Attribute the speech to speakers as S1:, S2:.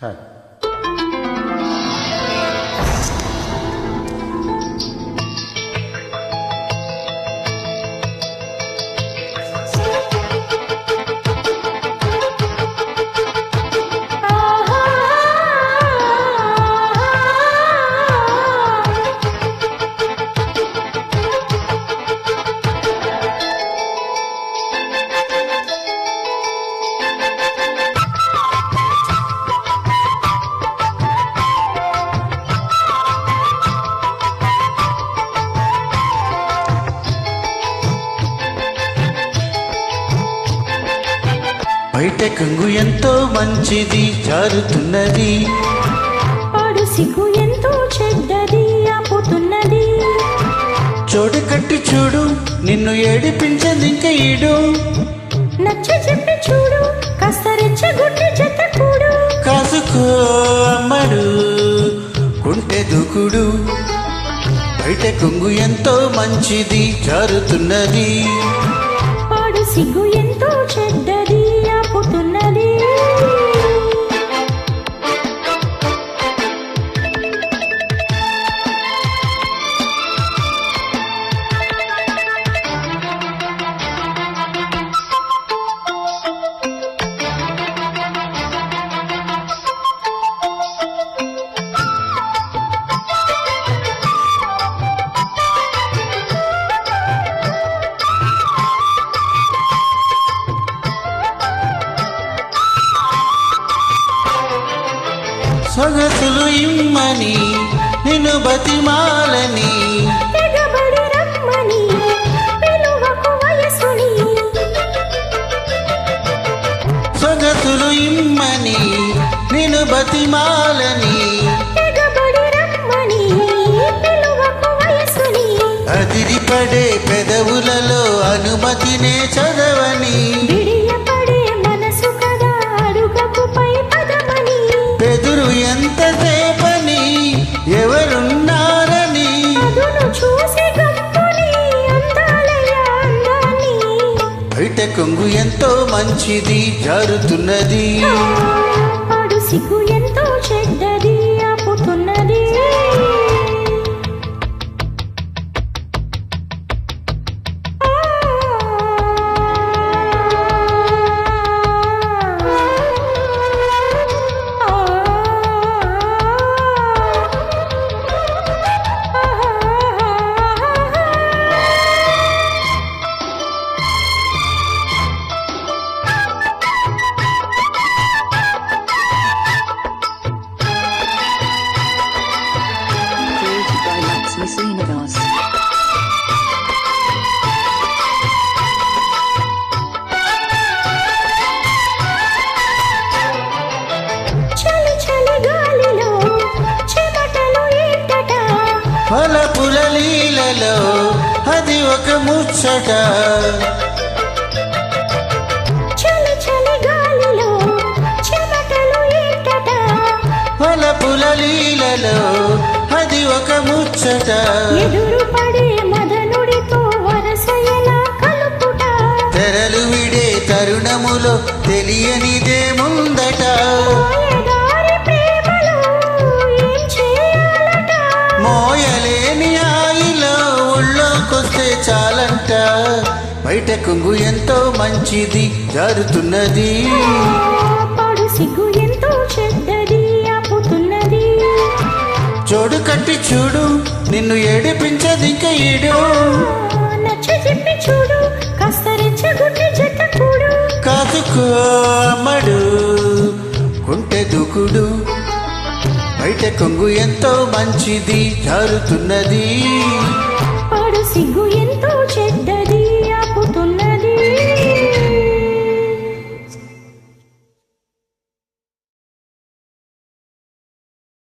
S1: 是。బయట కంగు ఎంతో మంచిది జారుతున్నది.
S2: పాడు సిగ్గు ఎంతో చెడ్డది ఆపుతున్నది.
S1: చోటు కట్టి చూడు నిన్ను ఏడిపించదు ఇంకా ఈడు.
S2: నచ్చ చెప్పి చూడు కాస్త రెచ్చగొట్టి జత కూడు.
S1: కాసుకో అమ్మడు కుంటె దూకుడు. బయట కొంగు ఎంతో మంచిది జారుతున్నది.
S2: పాడు సిగ్గు ఎంతో చెడ్డది
S1: సొగసులు ఇమ్మని నిన్ను బతిమాలని. సొగసులు ఇమ్మని నిన్ను బతిమాలని. అదిరిపడే పెదవులలో అనుమతినే చదవని. పెదురు ఎంతసేపని ఎవరున్నారని బయట కొంగు ఎంతో మంచిది జారుతున్నది.
S2: సిగ్గు ఎంతో
S1: లీలలో అది ఒక ముచ్చట. పలపుల లీలలో అది ఒక ముచ్చట.
S2: ఎదురు పడే మదనుడితో వరస ఎలా కలుపుట?
S1: తెరలు విడే తరుణములో తెలియనిదే ముందట.
S2: మాయదారి ప్రేమలో ఏం చేయాలట?
S1: మోయలేని ఆయిలో ఒళ్ళోకొస్తే చాలంట. బయట కొంగు ఎంతో మంచిది జారుతున్నది చోడు కట్టి చూడు నిన్ను ఏడిపించదు ఇంకా
S2: చూడు కూడు.
S1: కాదుకో అమ్మడు కుంటె దూకుడు. బయట కొంగు ఎంతో మంచిది జారుతున్నది
S2: పాడు సిగ్గు ఎంతో